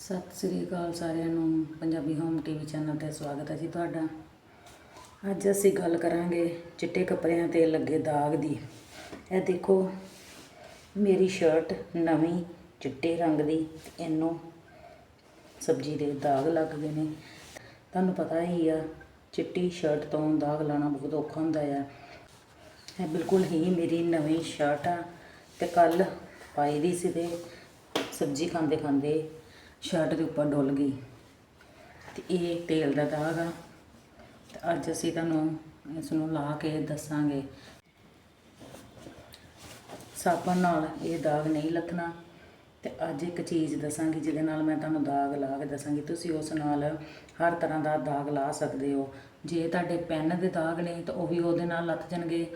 ਸਤਿ ਸ੍ਰੀ ਅਕਾਲ ਸਾਰਿਆਂ ਨੂੰ, Punjabi home TV channel ਤੇ ਸਵਾਗਤ ਹੈ ਜੀ ਤੁਹਾਡਾ। ਅੱਜ ਅਸੀਂ ਗੱਲ ਕਰਾਂਗੇ ਚਿੱਟੇ ਕੱਪੜਿਆਂ ਤੇ ਲੱਗੇ ਦਾਗ ਦੀ। ਇਹ ਦੇਖੋ, ਮੇਰੀ ਸ਼ਰਟ ਨਵੀਂ, ਚਿੱਟੇ ਰੰਗ ਦੀ, ਇਹਨੂੰ ਸਬਜ਼ੀ ਦੇ ਦਾਗ ਲੱਗ ਗਏ ਨੇ। ਤੁਹਾਨੂੰ ਪਤਾ ਹੀ ਆ, ਚਿੱਟੀ ਸ਼ਰਟ ਤੋਂ ਦਾਗ ਲਾਣਾ ਬਹੁਤ ਔਖਾ ਹੁੰਦਾ ਆ। ਇਹ ਬਿਲਕੁਲ ਹੀ ਮੇਰੀ ਨਵੀਂ ਸ਼ਰਟ ਆ ਤੇ ਕੱਲ ਪਾਈ ਦੀ ਸੀ ਤੇ ਸਬਜ਼ੀ ਖਾਂਦੇ ਖਾਂਦੇ ਸ਼ਰਟ ਦੇ ਉੱਪਰ ਡੁੱਲ ਗਈ। ਤੇ ਇਹ ਤੇਲ ਦਾ ਦਾਗ ਆ। ਤੇ ਅੱਜ ਅਸੀਂ ਤੁਹਾਨੂੰ ਇਸ ਨੂੰ ਲਾ ਕੇ ਦੱਸਾਂਗੇ। ਸਾਬਣ ਨਾਲ ਇਹ ਦਾਗ ਨਹੀਂ ਲੱਥਣਾ। ਤੇ ਅੱਜ ਇੱਕ ਚੀਜ਼ ਦੱਸਾਂਗੀ ਜਿਹਦੇ ਨਾਲ ਮੈਂ ਤੁਹਾਨੂੰ ਦਾਗ ਲਾ ਕੇ ਦੱਸਾਂਗੀ। ਤੁਸੀਂ ਉਸ ਨਾਲ ਹਰ ਤਰ੍ਹਾਂ ਦਾ ਦਾਗ ਲਾ ਸਕਦੇ ਹੋ। ਜੇ ਤੁਹਾਡੇ ਪੈਨ ਦੇ ਦਾਗ ਨੇ ਤਾਂ ਉਹ ਵੀ ਉਹਦੇ ਨਾਲ ਲੱਥ ਜਾਣਗੇ।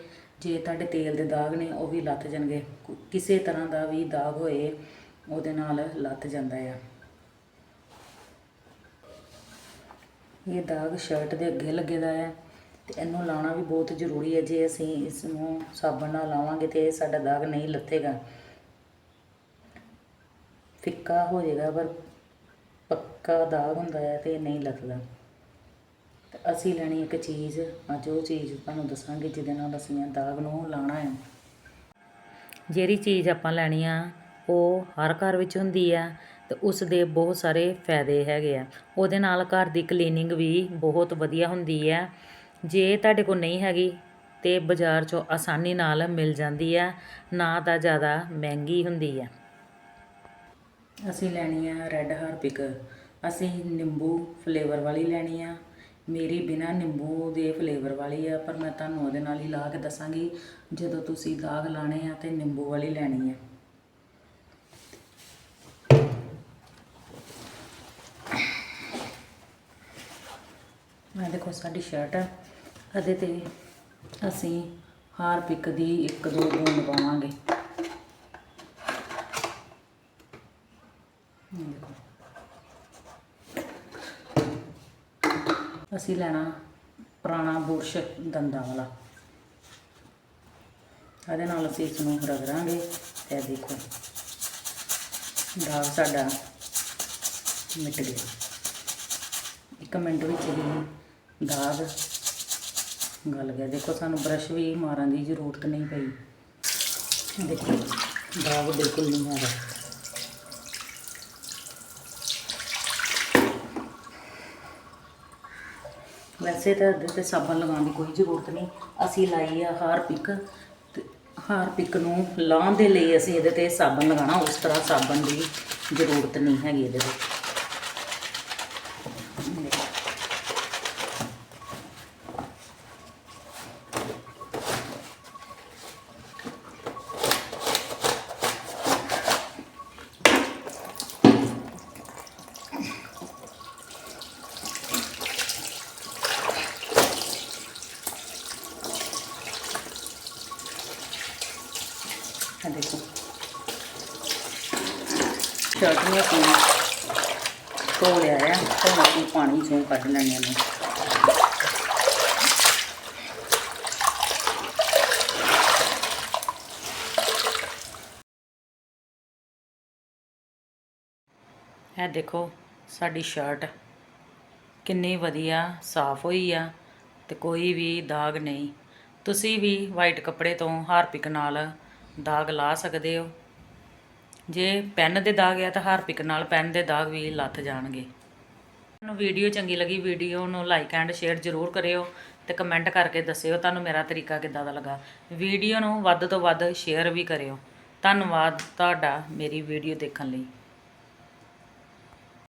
ਜੇ ਤੁਹਾਡੇ ਤੇਲ ਦੇ ਦਾਗ ਨੇ ਉਹ ਵੀ ਲੱਥ ਜਾਣਗੇ। ਕਿਸੇ ਤਰ੍ਹਾਂ ਦਾ ਵੀ ਦਾਗ ਹੋਏ ਉਹਦੇ ਨਾਲ ਲੱਥ ਜਾਂਦਾ ਆ। ਇਹ ਦਾਗ ਸ਼ਰਟ ਦੇ ਅੱਗੇ ਲੱਗੇਦਾ ਹੈ ਤੇ ਇਹਨੂੰ ਲਾਉਣਾ ਵੀ ਬਹੁਤ ਜ਼ਰੂਰੀ ਹੈ। ਜੇ ਅਸੀਂ ਇਸ ਨੂੰ ਸਾਬਣ ਨਾਲ ਲਾਵਾਂਗੇ ਤੇ ਸਾਡਾ ਦਾਗ ਨਹੀਂ ਲੱਥੇਗਾ। ਫਿੱਕਾ ਹੋ ਜਾਏਗਾ, ਪਰ ਪੱਕਾ ਦਾਗ ਹੁੰਦਾ ਹੈ ਤੇ ਨਹੀਂ ਲੱਥਦਾ। ਅਸੀਂ ਲੈਣੀ ਇੱਕ ਚੀਜ਼, ਅੱਜ ਉਹ ਚੀਜ਼ ਤੁਹਾਨੂੰ ਦੱਸਾਂਗੇ ਜਿਹਦੇ ਨਾਲ ਅਸੀਂ ਦਾਗ ਨੂੰ ਲਾਉਣਾ ਹੈ। ਜਿਹੜੀ ਚੀਜ਼ ਆਪਾਂ ਲੈਣੀ ਆ ਉਹ ਹਰ ਘਰ ਵਿੱਚ ਹੁੰਦੀ ਆ ਅਤੇ ਉਸ ਦੇ ਬਹੁਤ ਸਾਰੇ ਫਾਇਦੇ ਹੈਗੇ ਆ। ਉਹਦੇ ਨਾਲ ਘਰ ਦੀ ਕਲੀਨਿੰਗ ਵੀ ਬਹੁਤ ਵਧੀਆ ਹੁੰਦੀ ਹੈ ਜੇ ਤੁਹਾਡੇ ਕੋਲ ਨਹੀਂ ਹੈਗੀ ਤਾਂ ਬਾਜ਼ਾਰ 'ਚੋਂ ਆਸਾਨੀ ਨਾਲ ਮਿਲ ਜਾਂਦੀ ਆ, ਨਾ ਤਾਂ ਜ਼ਿਆਦਾ ਮਹਿੰਗੀ ਹੁੰਦੀ ਆ। ਅਸੀਂ ਲੈਣੀ ਆ ਰੈੱਡ ਹਾਰਪਿਕ ਅਸੀਂ ਨਿੰਬੂ ਫਲੇਵਰ ਵਾਲੀ ਲੈਣੀ ਆ। ਮੇਰੀ ਬਿਨਾ ਨਿੰਬੂ ਦੇ ਫਲੇਵਰ ਵਾਲੀ ਆ, ਪਰ ਮੈਂ ਤੁਹਾਨੂੰ ਉਹਦੇ ਨਾਲ ਹੀ ਲਾ ਕੇ ਦੱਸਾਂਗੀ। ਜਦੋਂ ਤੁਸੀਂ ਦਾਗ ਲਾਣੇ ਆ ਤੇ ਨਿੰਬੂ ਵਾਲੀ ਲੈਣੀ ਆ। ਮੈਂ ਦੇਖੋ ਸਾਡੀ ਸ਼ਰਟ ਹੈ ਇਹਦੇ ਤੇ ਅਸੀਂ ਹਾਰਪਿਕ ਦੀ ਇੱਕ ਦੋ ਬੂੰਦ ਪਾਵਾਂਗੇ। ਦੇਖੋ। ਅਸੀਂ ਲੈਣਾ ਪੁਰਾਣਾ ਬੁਰਸ਼ ਦੰਦਾਂ ਵਾਲਾ। ਇਹਦੇ ਨਾਲ ਅਸੀਂ ਇਸ ਨੂੰ ਰਗੜਾਂਗੇ ਤੇ ਦੇਖੋ, ਦਾਗ ਸਾਡਾ ਮਿਟ ਗਿਆ। ਇੱਕ ਮਿੰਟ ਵਿੱਚ ਹੀ ਦਾਗ ਗਲ ਗਿਆ। ਦੇਖੋ ਸਾਨੂੰ ਬਰਸ਼ ਵੀ ਮਾਰਨ ਦੀ ਜ਼ਰੂਰਤ ਨਹੀਂ ਪਈ। ਦੇਖੋ ਦਾਗ ਬਿਲਕੁਲ ਨਹੀਂ ਹੈਗਾ ਵੈਸੇ ਤਾਂ ਇਹਦੇ ਤੇ ਸਾਬਣ ਲਗਾਉਣ ਦੀ ਕੋਈ ਜ਼ਰੂਰਤ ਨਹੀਂ। ਅਸੀਂ ਲਾਈ ਆ ਹਾਰਪਿਕ ਤੇ ਹਾਰਪਿਕ ਨੂੰ ਲਾਉਣ ਦੇ ਲਈ ਅਸੀਂ ਇਹਦੇ ਤੇ ਸਾਬਣ ਲਗਾਉਣਾ। ਉਸ ਤਰ੍ਹਾਂ ਸਾਬਣ ਦੀ ਜ਼ਰੂਰਤ ਨਹੀਂ ਹੈਗੀ ਇਹਦੇ ਤੇ। ਆ ਦੇਖੋ ਸ਼ਰਟ ਨੂੰ ਅਸੀਂ ਧੋ ਲਿਆ ਆ ਹੁਣ ਅਸੀਂ ਪਾਣੀ ਚੋਂ ਕੱਢ ਲੈਣੇ ਨੇ ਇਹ ਦੇਖੋ, ਸਾਡੀ ਸ਼ਰਟ ਕਿੰਨੀ ਵਧੀਆ ਸਾਫ਼ ਹੋਈ ਆ ਤੇ ਕੋਈ ਵੀ ਦਾਗ ਨਹੀਂ। ਤੁਸੀਂ ਵੀ ਵਾਈਟ ਕੱਪੜੇ ਤੋਂ ਹਾਰਪਿਕ ਨਾਲ ਦਾਗ ਲਾ ਸਕਦੇ ਹੋ। ਜੇ ਪੈਨ ਦੇ ਦਾਗ ਆ ਤਾਂ ਹਾਰਪਿਕ ਨਾਲ ਪੈਨ ਦੇ ਦਾਗ ਵੀ ਲੱਥ ਜਾਣਗੇ। ਤੁਹਾਨੂੰ ਵੀਡੀਓ ਚੰਗੀ ਲੱਗੀ, ਵੀਡੀਓ ਨੂੰ ਲਾਈਕ ਐਂਡ ਸ਼ੇਅਰ ਜ਼ਰੂਰ ਕਰਿਓ ਤੇ ਕਮੈਂਟ ਕਰਕੇ ਦੱਸਿਓ ਤੁਹਾਨੂੰ ਮੇਰਾ ਤਰੀਕਾ ਕਿੱਦਾਂ ਦਾ ਲੱਗਾ। ਵੀਡੀਓ ਨੂੰ ਵੱਧ ਤੋਂ ਵੱਧ ਸ਼ੇਅਰ ਵੀ ਕਰਿਓ। ਧੰਨਵਾਦ ਤੁਹਾਡਾ ਮੇਰੀ ਵੀਡੀਓ ਦੇਖਣ ਲਈ।